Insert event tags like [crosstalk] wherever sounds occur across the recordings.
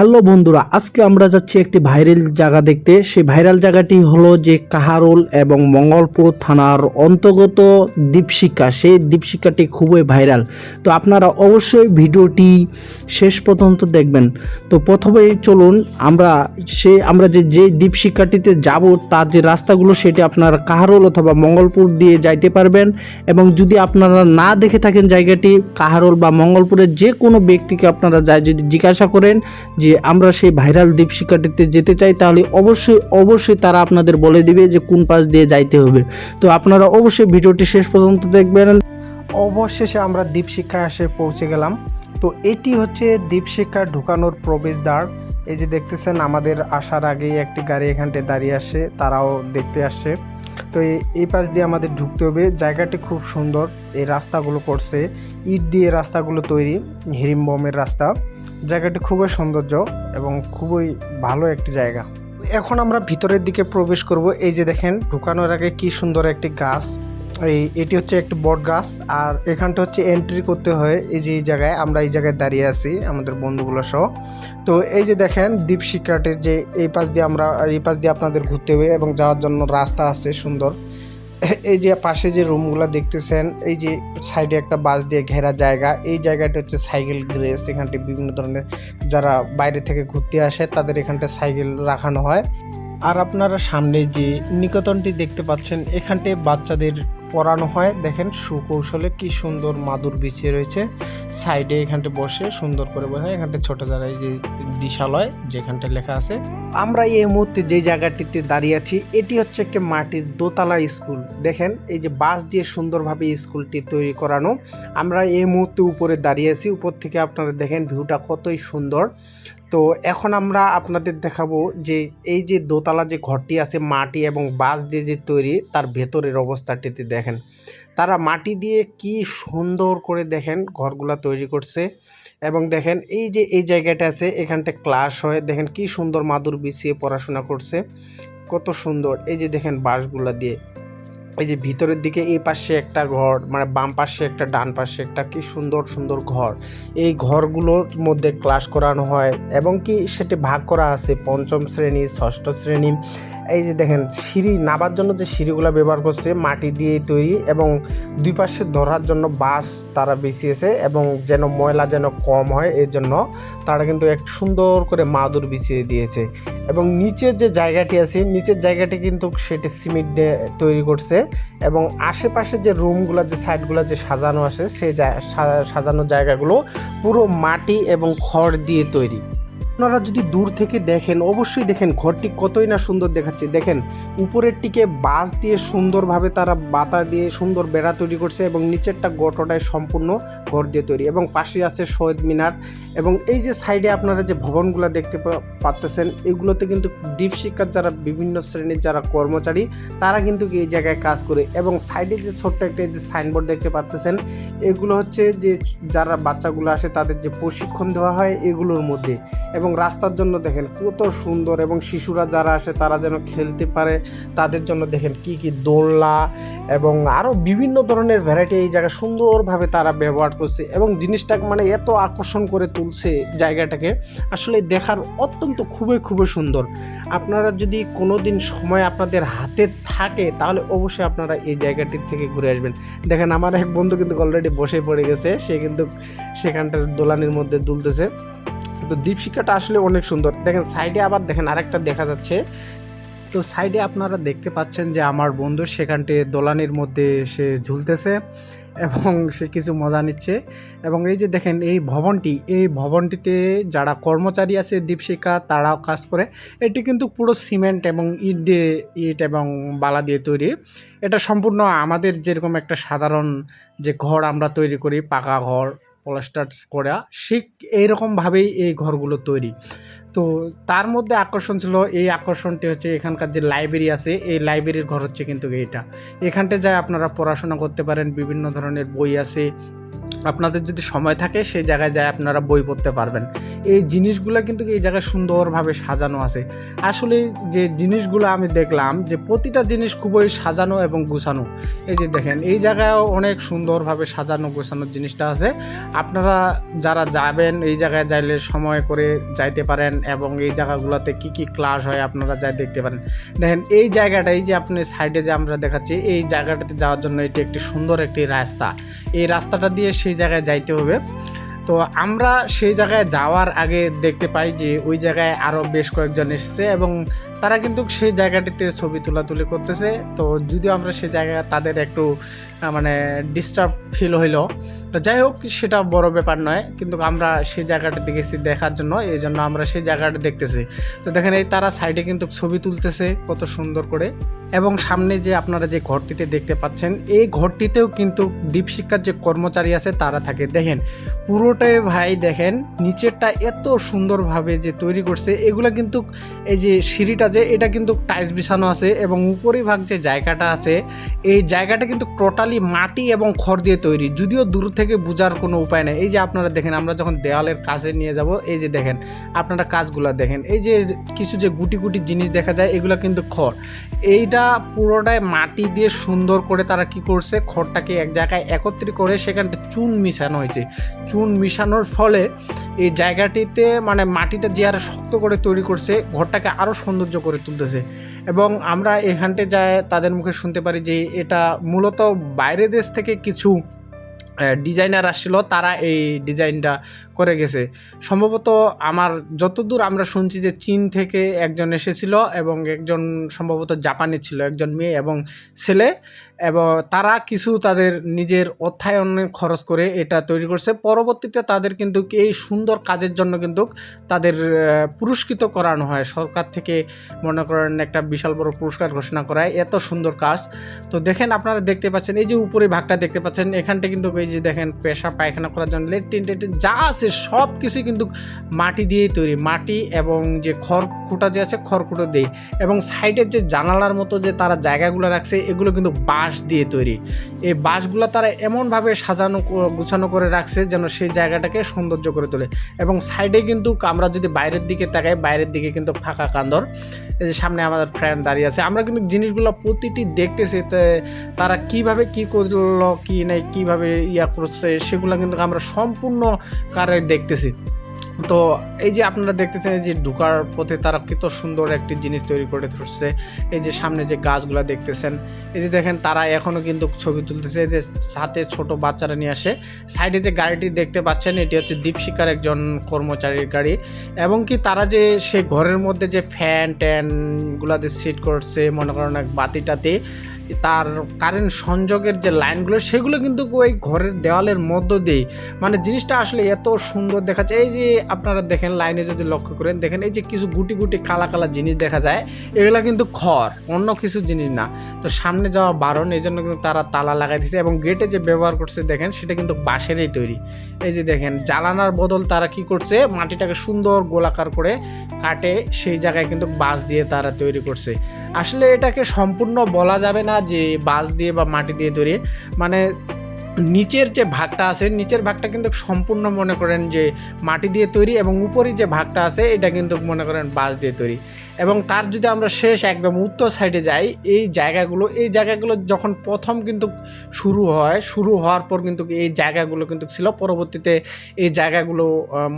Hello বন্ধুরা, আজকে আমরা যাচ্ছি একটি ভাইরাল জায়গা দেখতে। সেই ভাইরাল জায়গাটি হলো যে কাহারোল এবং মঙ্গলপুর থানার অন্তর্গত দীপশিকা সেই দীপশিকাটি খুবই ভাইরাল। তো আপনারা অবশ্যই ভিডিওটি শেষ পর্যন্ত দেখবেন। তো প্রথমেই চলুন, আমরা সে, আমরা যে যে দীপশিকাটিতে যাব, তার যে রাস্তাগুলো, সেটি আপনারা কাহারোল অথবা মঙ্গলপুর দিয়ে যাইতে পারবেন। এবং যদি আপনারা না দেখে থাকেন জায়গাটি, কাহারোল বা মঙ্গলপুরের যে কোনো ব্যক্তিকে আপনারা যায় যদি জিজ্ঞাসা করেন যে আমরা সেই ভাইরাল দীপশিকাটিতে যেতে চাই, তাহলে অবশ্যই অবশ্যই তারা আপনাদের বলে দিবে যে কোন পাশ দিয়ে যাইতে হবে। তো আপনারা অবশ্যই ভিডিওটি শেষ পর্যন্ত দেখবেন। অবশেষে আমরা দ্বীপশিক্ষায় এসে পৌঁছে গেলাম। তো এটি হচ্ছে দ্বীপশিক্ষা ঢুকানোর প্রবেশদ্বার। এই যে দেখতেছেন, আমাদের আসার আগেই একটি গাড়ি এখানটায় দাঁড়িয়ে আসে, তারাও দেখতে আসছে তো এই- এই পাশ দিয়ে আমাদের ঢুকতে হবে। জায়গাটি খুব সুন্দর, এই রাস্তাগুলো করছে। ইট দিয়ে রাস্তাগুলো তৈরি হিরিম্বমের রাস্তা। জায়গাটি খুবই সৌন্দর্য এবং খুবই ভালো একটি জায়গা। এখন আমরা ভিতরের দিকে প্রবেশ করব। এই যে দেখেন, ঢুকানোর আগে কি সুন্দর একটি গাছ। এই, এটি হচ্ছে একটি বট গাছ, আর এখানটা হচ্ছে এন্ট্রি করতে হয় এই যে এই জায়গায়, আমরা এই জায়গায় দাঁড়িয়ে আছি, আমাদের বন্ধুগুলো সহ। তো এই যে দেখেন দ্বীপ শিকারের যে এই পাশ দিয়ে আমরা, এই পাশ দিয়ে আপনাদের ঘুরতে হবে এবং যাওয়ার জন্য রাস্তা আছে সুন্দর। এই যে পাশে যে রুমগুলো দেখতেছেন, এই যে সাইডে একটা বাস দিয়ে ঘেরা জায়গা, এই জায়গাটা হচ্ছে সাইকেল গ্রেস, এখানটি বিভিন্ন ধরনের যারা বাইরে থেকে ঘুরতে আসে, তাদের এখানটা সাইকেল রাখানো হয়। আর আপনারা সামনে যে নিকেতনটি দেখতে পাচ্ছেন এখানটায় বাচ্চাদের পড়ানো হয়। দেখেন সুকৌশলে কি সুন্দর মাদুর বিছিয়ে রয়েছে। সাইডে এখানটা বসে সুন্দর করে বসে এখানটা ছোট জায়গায় যে দিশালয় যেখানটা লেখা আছে। আমরা এই মুহূর্তে যে জায়গাটিতে দাঁড়িয়ে আছি, এটি হচ্ছে একটি মাটির দোতলা স্কুল। দেখেন, এই যে বাঁশ দিয়ে সুন্দরভাবে স্কুলটি তৈরি করানো। আমরা এই মুহূর্তে উপরে দাঁড়িয়ে আছি। উপর থেকে আপনারা দেখেন ভিউটা কতই সুন্দর। তো এখন আমরা আপনাদের দেখাবো যে এই যে দোতলা যে ঘরটি আছে, মাটি এবং বাঁশ দিয়ে যে তৈরি, তার ভেতরের অবস্থাটিতে দেখেন। তারা মাটি দিয়ে কি সুন্দর করে দেখেন ঘরগুলা তৈরি করছে এবং দেখেন এই যে এই জায়গাটা আছে, এখানটা ক্লাস হয়। দেখেন কি সুন্দর মাদুর বিছিয়ে পড়াশোনা করছে, কত সুন্দর। এই যে দেখেন বাঁশগুলা দিয়ে। এই যে ভিতরের দিকে এই পাশে একটা ঘর মানে বাম পাশে একটা, ডান পাশে একটা, কি সুন্দর সুন্দর ঘর। এই ঘরগুলোর মধ্যে ক্লাস করানো হয় এবং কি সেটি ভাগ করা আছে পঞ্চম শ্রেণি, ষষ্ঠ শ্রেণি এই যে দেখেন, সিঁড়ি নাবার জন্য যে সিঁড়িগুলো ব্যবহার করছে, মাটি দিয়ে তৈরি এবং দুই পাশে ধরার জন্য বাঁশ তারা বিছিয়েছে এবং যেন ময়লা যেন কম হয়, এর জন্য তারা কিন্তু এক সুন্দর করে মাদুর বিছিয়ে দিয়েছে। এবং নিচের যে জায়গাটি আছে, নিচের জায়গাটি কিন্তু সেটি সিমেন্ট দিয়ে তৈরি করছে এবং আশেপাশে যে রুমগুলো, যে সাইডগুলো যে সাজানো আছে সেই সাজানো জায়গাগুলো পুরো মাটি এবং খড় দিয়ে তৈরি। আপনারা যদি দূর থেকে দেখেন, অবশ্যই দেখেন ঘরটি কতই না সুন্দর দেখাচ্ছে। দেখেন উপরের টিকে বাঁশ দিয়ে সুন্দরভাবে তারা বাতা দিয়ে সুন্দর বেড়া তৈরি করছে এবং নিচেরটা গোটটাই সম্পূর্ণ ঘর দিয়ে তৈরি এবং পাশে আছে শহীদ মিনার এবং এই যে সাইডে আপনারা যে ভবনগুলো দেখতে পাচ্তেছেন এগুলোতে কিন্তু ডিপ শিক্ষার যারা বিভিন্ন শ্রেণির যারা কর্মচারী, তারা কিন্তু এই জায়গায় কাজ করে এবং সাইডে যে ছোট্ট একটা যে সাইনবোর্ড দেখতে পাচ্তেছেন এগুলো হচ্ছে যে যারা বাচ্চাগুলো আসে তাদের যে প্রশিক্ষণ দেওয়া হয় এগুলোর মধ্যে এবং রাস্তার জন্য দেখেন কত সুন্দর এবং শিশুরা যারা আসে তারা যেন খেলতে পারে। তাদের জন্য দেখেন কি কি দোলনা এবং আরও বিভিন্ন ধরনের ভ্যারাইটি এই জায়গায় সুন্দরভাবে তারা ব্যবহার করছে এবং জিনিসটাকে মানে এত আকর্ষণ করে তুলছে জায়গাটাকে, আসলে দেখার অত্যন্ত খুবই খুবই সুন্দর। আপনারা যদি কোনো দিন সময় আপনাদের হাতে থাকে, তাহলে অবশ্যই আপনারা এই জায়গাটির থেকে ঘুরে আসবেন। দেখেন আমার এক বন্ধু কিন্তু অলরেডি বসে পড়ে গেছে, সে কিন্তু সেখানটার দোলানির মধ্যে দুলতেছে। তো দীপশিকাটা আসলে অনেক সুন্দর। দেখেন সাইডে আবার দেখেন আরেকটা দেখা যাচ্ছে। তো সাইডে আপনারা দেখতে পাচ্ছেন যে আমার বন্ধু সেখানটি দোলানির মধ্যে সে ঝুলতেছে এবং [laughs] সে কিছু মজা নিচ্ছে। এবং এই যে দেখেন, এই ভবনটি, এই ভবনটিতে যারা কর্মচারী আছে দীপশিকা তারাও কাজ করে। এটি কিন্তু পুরো সিমেন্ট এবং ইট দিয়ে, ইট এবং বালা দিয়ে তৈরি। এটা সম্পূর্ণ আমাদের যেরকম একটা সাধারণ যে ঘর আমরা তৈরি করি, পাকা ঘর প্লাস্টার করা, ঠিক এইরকমভাবেই এই ঘরগুলো তৈরি। তো তার মধ্যে আকর্ষণ ছিল, এই আকর্ষণটি হচ্ছে এখানকার যে লাইব্রেরি আছে, এই লাইব্রেরির ঘর হচ্ছে কিন্তু এটা এখানটা যায় আপনারা পড়াশোনা করতে পারেন, বিভিন্ন ধরনের বই আছে আপনাদের যদি সময় থাকে, সেই জায়গায় যায় আপনারা বই পড়তে পারবেন। এই জিনিসগুলো কিন্তু এই জায়গায় সুন্দরভাবে সাজানো আছে। আসলে যে জিনিসগুলো আমি দেখলাম যে প্রতিটা জিনিস খুবই সাজানো এবং গুছানো। এই যে দেখেন, এই জায়গায় অনেক সুন্দরভাবে সাজানো গোছানো জিনিসটা আছে। আপনারা যারা যাবেন, এই জায়গায় যাইলে সময় করে যাইতে পারেন এবং এই জায়গাগুলোতে কি কি ক্লাস হয় আপনারা যাই দেখতে পারেন। দেখেন, এই জায়গাটা এই যে আপনি সাইডে যে আমরা দেখাচ্ছি, এই জায়গাটাতে যাওয়ার জন্য এটি একটি সুন্দর একটি রাস্তা। এই রাস্তাটা দিয়ে সেই জায়গায় যাইতে হবে। তো আমরা সেই জায়গায় যাওয়ার আগে দেখতে পাই যে ওই জায়গায় আরও বেশ কয়েকজন এসেছে এবং তারা কিন্তু সেই জায়গাটিতে ছবি তোলাতুলি করতেছে। তো যদিও আমরা সেই জায়গায় তাদের একটু মানে ডিস্টার্ব ফিল হইল। তো যাই হোক, সেটা বড় ব্যাপার নয়। কিন্তু আমরা সেই জায়গাটাতে গেছি দেখার জন্য, এই জন্য আমরা সেই জায়গাটা দেখতেছি। তো দেখেন, এই তারা সাইডে কিন্তু ছবি তুলতেছে, কত সুন্দর করে। এবং সামনে যে আপনারা যে ঘরটিতে দেখতে পাচ্ছেন, এই ঘরটিতেও কিন্তু দীপশিক্ষার যে কর্মচারী আছে, তারা থাকে। দেখেন, পুরোটাই ভাই দেখেন, নিচেরটা এত সুন্দরভাবে যে তৈরি করছে, এগুলো কিন্তু এই যে সিঁড়িটা যে এটা কিন্তু টাইলস বিছানো আছে এবং উপরি ভাগ যে জায়গাটা আছে, এই জায়গাটা কিন্তু টোটালি মাটি এবং খড় দিয়ে তৈরি। যদিও দূর থেকে বোঝার কোনো উপায় নেই। এই যে আপনারা দেখেন, আমরা যখন দেওয়ালের কাছে নিয়ে যাব, এই যে দেখেন, আপনারা কাজগুলো দেখেন, এই যে কিছু যে গুটি গুটি জিনিস দেখা যায়, এগুলো কিন্তু খড়। এইটা পুরোটাই মাটি দিয়ে সুন্দর করে তারা কি করছে, খড়টাকে এক জায়গায় একত্রিত করে সেখানটা চুন মিশানো হয়েছে। চুন মিশানোর ফলে এই জায়গাটিতে মানে মাটিটা যে আর শক্ত করে তৈরি করছে, ঘরটাকে আরও সৌন্দর্য করে তুলতেছে। এবং আমরা এখানটে যায় তাদের মুখে শুনতে পারি যে এটা মূলত বাইরে দেশ থেকে কিছু ডিজাইনার আসছিল, তারা এই ডিজাইনটা করে গেছে। সম্ভবত আমার যতদূর আমরা শুনছি যে চীন থেকে একজন এসেছিল এবং একজন সম্ভবত জাপানি ছিল, একজন মেয়ে এবং ছেলে, এবং তারা কিছু তাদের নিজের অর্থায়নের খরচ করে এটা তৈরি করছে। পরবর্তীতে তাদের কিন্তু এই সুন্দর কাজের জন্য কিন্তু তাদের পুরস্কৃত করানো হয়। সরকার থেকে মনে করেন একটা বিশাল বড় পুরস্কার ঘোষণা করায়। এত সুন্দর কাজ। তো দেখেন আপনারা দেখতে পাচ্ছেন, এই যে উপরে ভাগটা দেখতে পাচ্ছেন, এখানটা কিন্তু এই যে দেখেন পেশা, পায়খানা করার জন্য লেট্রিন টেট্রিন যা আছে সব কিছুই কিন্তু মাটি দিয়েই তৈরি। মাটি এবং যে খড়কুটা যে আছে, খড়কুটো দিয়ে এবং সাইডের যে জানালার মতো যে তারা জায়গাগুলো রাখছে, এগুলো কিন্তু বাঁশ দিয়ে তৈরি। এই বাঁশগুলো তারা এমনভাবে সাজানো গুছানো করে রাখছে যেন সেই জায়গাটাকে সৌন্দর্য করে তোলে। এবং সাইডে কিন্তু আমরা যদি বাইরের দিকে তাকাই, বাইরের দিকে কিন্তু ফাঁকা কান্দর। এই যে সামনে আমাদের ফ্রেন্ড দাঁড়িয়ে আছে। আমরা কিন্তু জিনিসগুলো প্রতিটি দেখতেছি তারা কীভাবে কি করল, কি নাই, কীভাবে ইয়া করছে, সেগুলো কিন্তু আমরা সম্পূর্ণ কারে দেখতেছি। তো এই যে আপনারা দেখতেছেন এই যে ঢুকার পথে তারা কত সুন্দর একটি জিনিস তৈরি করে ধরছে। এই যে সামনে যে গাছগুলা দেখতেছেন, এই যে দেখেন তারা এখনও কিন্তু ছবি তুলতেছে। এই যে সাথে ছোট বাচ্চারা নিয়ে আসে। সাইডে যে গাড়িটি দেখতে পাচ্ছেন, এটি হচ্ছে দীপশিকার একজন কর্মচারীর গাড়ি। এবং কি তারা যে সে ঘরের মধ্যে যে ফ্যান ট্যানগুলা যে সেট করছে, মনে করেন এক বাতিটাতে, তার কারেন্ট সংযোগের যে লাইনগুলো, সেগুলো কিন্তু ওই ঘরের দেওয়ালের মধ্য দিয়েই। মানে জিনিসটা আসলে এত সুন্দর দেখাচ্ছে। এই যে আপনারা দেখেন লাইনে যদি লক্ষ্য করেন, দেখেন এই যে কিছু গুটি গুটি কালা কালা জিনিস দেখা যায়, এগুলো কিন্তু খড়, অন্য কিছু জিনিস না। তো সামনে যাওয়া বারণ, এই জন্য কিন্তু তারা তালা লাগাই দিয়েছে এবং গেটে যে ব্যবহার করছে, দেখেন সেটা কিন্তু বাঁশেরই তৈরি। এই যে দেখেন, জ্বালানার বদল তারা কি করছে, মাটিটাকে সুন্দর গোলাকার করে কাটে, সেই জায়গায় কিন্তু বাঁশ দিয়ে তারা তৈরি করছে। আসলে এটাকে সম্পূর্ণ বলা যাবে না যে বাঁশ দিয়ে বা মাটি দিয়ে তৈরি। মানে নিচের যে ভাগটা আছে, নিচের ভাগটা কিন্তু সম্পূর্ণ মনে করেন যে মাটি দিয়ে তৈরি এবং উপরে যে ভাগটা আছে, এটা কিন্তু মনে করেন বাঁশ দিয়ে তৈরি। এবং তার যদি আমরা শেষ একদম উত্তর সাইডে যাই এই জায়গাগুলো এই জায়গাগুলো যখন প্রথম কিন্তু শুরু হয় শুরু হওয়ার পর কিন্তু এই জায়গাগুলো কিন্তু ছিল। পরবর্তীতে এই জায়গাগুলো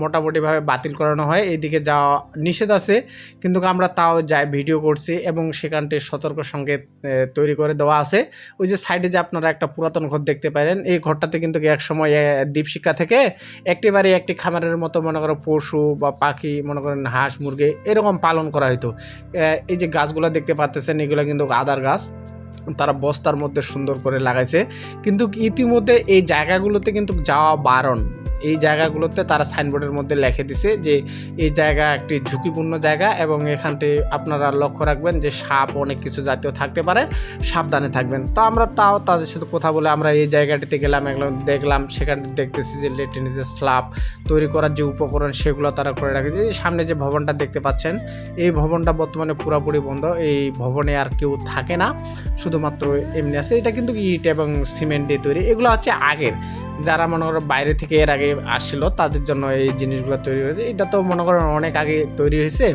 মোটামুটিভাবে বাতিল করানো হয়। এইদিকে যাওয়া নিষেধ আছে কিন্তু আমরা তাও যাই ভিডিও করছি এবং সেখানটি সতর্ক সংকেত তৈরি করে দেওয়া আছে। ওই যে সাইডে যে আপনারা একটা পুরাতন ঘর দেখতে পারেন এই ঘরটাতে কিন্তু এক সময় আহ, দীপশিক্ষা থেকে একটিবারে একটি খামারের মতো মনে করো পশু বা পাখি মনে করেন হাঁস মুরগি এরকম পালন করা হতো এই যে গাছগুলো দেখতে পাচ্ছেন এগুলো কিন্তু আদার গাছ। তারা বস্তার মধ্যে সুন্দর করে লাগাইছে। কিন্তু ইতিমধ্যে এই জায়গাগুলোতে কিন্তু যাওয়া বারণ। এই জায়গাগুলোতে তারা সাইনবোর্ডের মধ্যে লিখে দিছে যে এই জায়গা একটি ঝুঁকিপূর্ণ জায়গা এবং এখানটি আপনারা লক্ষ্য রাখবেন যে সাপ অনেক কিছু জাতীয় থাকতে পারে, সাবধানে থাকবেন। তো আমরা তাও তাদের সাথে কথা বলে আমরা এই জায়গাটিতে গেলাম এগুলো দেখলাম, সেখানে দেখতেছি যে লেট্রিনের যে স্ল্যাব তৈরি করার যে উপকরণ সেগুলো তারা করে রাখেছে। এই সামনে যে ভবনটা দেখতে পাচ্ছেন, এই ভবনটা বর্তমানে পুরোপুরি বন্ধ, এই ভবনে আর কেউ থাকে না, শুধুমাত্র এমনি আছে। এটা কিন্তু ইট এবং সিমেন্ট দিয়ে তৈরি, এগুলো হচ্ছে আগের। যারা মনে করো বাইরে থেকে এর আগে আসছিল তাদের জন্য এই জিনিসগুলো তৈরি হয়েছে। এটা তো মনে করেন অনেক আগে তৈরি হয়েছে।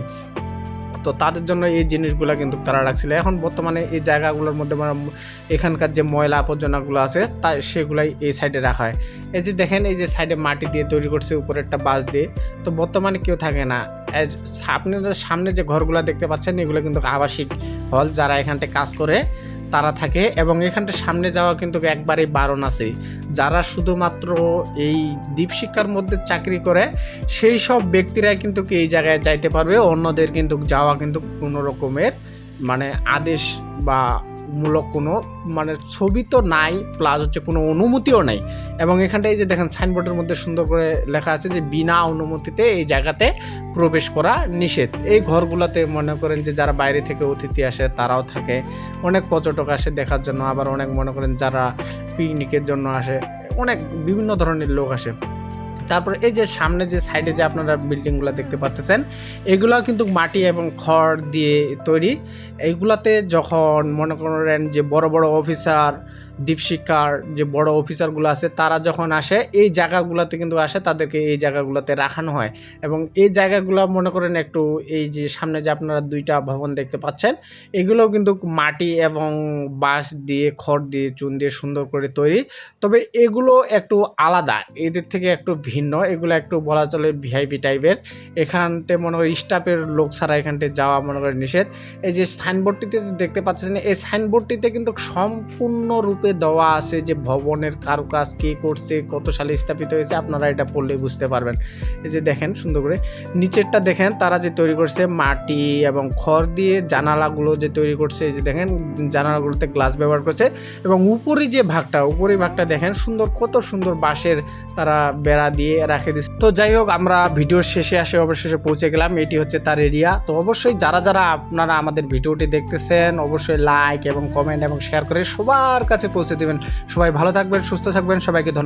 তো তাদের জন্য এই জিনিসগুলো কিন্তু তারা রাখছিল। এখন বর্তমানে এই জায়গাগুলোর মধ্যে মানে এখানকার যে ময়লা আবর্জনাগুলো আছে, তা সেগুলাই এই সাইডে রাখা হয়। এই যে দেখেন, এই যে সাইডে মাটি দিয়ে তৈরি করছে উপরে একটা বাঁশ দিয়ে। তো বর্তমানে কেউ থাকে না। আপনাদের সামনে যে ঘরগুলো দেখতে পাচ্ছেন, এগুলো কিন্তু আবাসিক হল যারা এখানটায় কাজ করে। তারা থাকে এবং এখানটা সামনে যাওয়া কিন্তু একবারেই বারণ আছে। যারা শুধুমাত্র এই দ্বীপ শিক্ষার মধ্যে চাকরি করে, সেই সব ব্যক্তিরাই কিন্তু কি এই জায়গায় যাইতে পারবে। অন্যদের কিন্তু যাওয়া কিন্তু কোনো রকমের মানে আদেশ বা মূলক কোনো মানে ছবি তো নাই প্লাস হচ্ছে কোনো অনুমতিও নাই। এবং এখানটায় যে দেখেন সাইনবোর্ডের মধ্যে সুন্দর করে লেখা আছে যে, বিনা অনুমতিতে এই জায়গাতে প্রবেশ করা নিষেধ। এই ঘরগুলোতে মনে করেন যে, যারা বাইরে থেকে অতিথি আসে, তারাও থাকে। অনেক পর্যটক আসে দেখার জন্য, আবার অনেক মনে করেন যারা পিকনিকের জন্য আসে, অনেক বিভিন্ন ধরনের লোক আসে। তারপর এই যে সামনে যে সাইডে যে আপনারা বিল্ডিংগুলো দেখতে পাচ্ছেন এগুলো কিন্তু মাটি এবং খড় দিয়ে তৈরি। এইগুলাতে যখন মনে করেন যে বড় বড় অফিসার দীপশিক্ষার যে বড় অফিসারগুলো আছে, তারা যখন আসে, এই জায়গাগুলোতে কিন্তু আসে, তাদেরকে এই জায়গাগুলোতে রাখানো হয়। এবং এই জায়গাগুলো মনে করেন একটু এই যে সামনে যে আপনারা দুইটা ভবন দেখতে পাচ্ছেন, এগুলোও কিন্তু মাটি এবং বাঁশ দিয়ে, খড় দিয়ে, চুন দিয়ে সুন্দর করে তৈরি। তবে এগুলো একটু আলাদা, এদের থেকে একটু ভিন্ন, এগুলো একটু বলা চলে ভিআইপি টাইপের। এখানটে মনে করেন স্টাফের লোক ছাড়া এখানটে যাওয়া মনে করেন নিষেধ। এই যে সাইনবোর্ডটিতে দেখতে পাচ্ছেন, এই সাইনবোর্ডটিতে কিন্তু সম্পূর্ণরূপে দেওয়া আছে যে ভবনের কারুকাজ, কে করছে, কত সালে স্থাপিত হয়েছে, আপনারা এটা পড়লেই বুঝতে পারবেন। এই যে দেখেন, সুন্দর করে। নিচেরটা দেখেন, তারা যে তৈরি করছে মাটি এবং খড় দিয়ে জানালাগুলো যে তৈরি করছে, এই যে দেখেন, জানালাগুলোতে গ্লাস ব্যবহার করছে এবং উপরে যে ভাগটা, উপরে ভাগটা দেখেন, সুন্দর, কত সুন্দর বাঁশের তারা বেড়া দিয়ে রাখে দিচ্ছে তো যাই হোক, আমরা ভিডিওর শেষে আসে, অবশেষে পৌঁছে গেলাম, এটি হচ্ছে তার এরিয়া তো অবশ্যই যারা যারা আপনারা আমাদের ভিডিওটি দেখতেছেন, অবশ্যই লাইক এবং কমেন্ট এবং শেয়ার করে সবার কাছে পৌঁছে দেবেন। সবাই ভালো থাকবেন সুস্থ থাকবেন সবাইকে ধন্যবাদ।